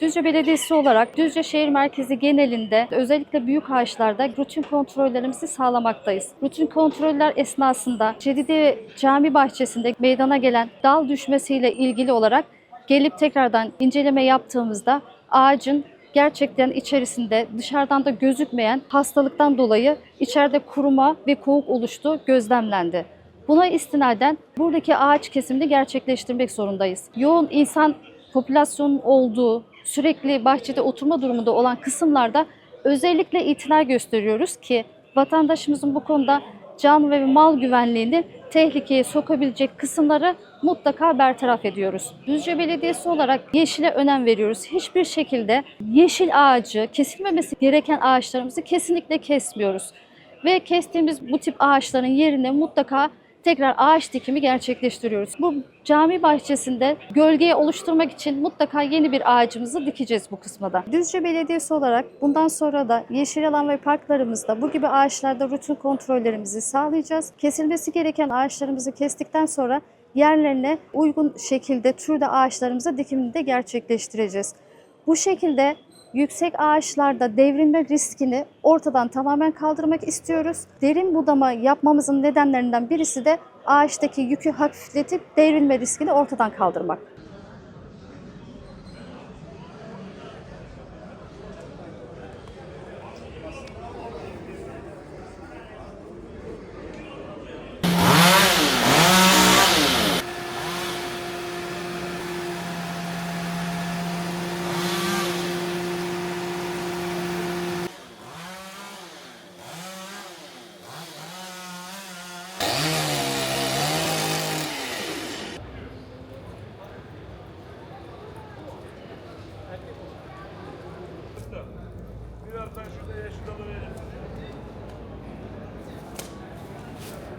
Düzce Belediyesi olarak Düzce şehir merkezi genelinde özellikle büyük ağaçlarda rutin kontrollerimizi sağlamaktayız. Rutin kontroller esnasında Cedidi Cami bahçesinde meydana gelen dal düşmesiyle ilgili olarak gelip tekrardan inceleme yaptığımızda ağacın gerçekten içerisinde dışarıdan da gözükmeyen hastalıktan dolayı içeride kuruma ve kovuk oluştuğu gözlemlendi. Buna istinaden buradaki ağaç kesimini gerçekleştirmek zorundayız. Yoğun insan popülasyonun olduğu, sürekli bahçede oturma durumunda olan kısımlarda özellikle itina gösteriyoruz ki vatandaşımızın bu konuda can ve mal güvenliğini tehlikeye sokabilecek kısımları mutlaka bertaraf ediyoruz. Düzce Belediyesi olarak yeşile önem veriyoruz. Hiçbir şekilde yeşil ağacı, kesilmemesi gereken ağaçlarımızı kesinlikle kesmiyoruz. Ve kestiğimiz bu tip ağaçların yerine mutlaka tekrar ağaç dikimi gerçekleştiriyoruz. Bu cami bahçesinde gölgeyi oluşturmak için mutlaka yeni bir ağacımızı dikeceğiz bu kısmada. Düzce Belediyesi olarak bundan sonra da yeşil alan ve parklarımızda bu gibi ağaçlarda rutin kontrollerimizi sağlayacağız. Kesilmesi gereken ağaçlarımızı kestikten sonra yerlerine uygun şekilde türde ağaçlarımıza dikimini de gerçekleştireceğiz. Bu şekilde yüksek ağaçlarda devrilme riskini ortadan tamamen kaldırmak istiyoruz. Derin budama yapmamızın nedenlerinden birisi de ağaçtaki yükü hafifletip devrilme riskini ortadan kaldırmak.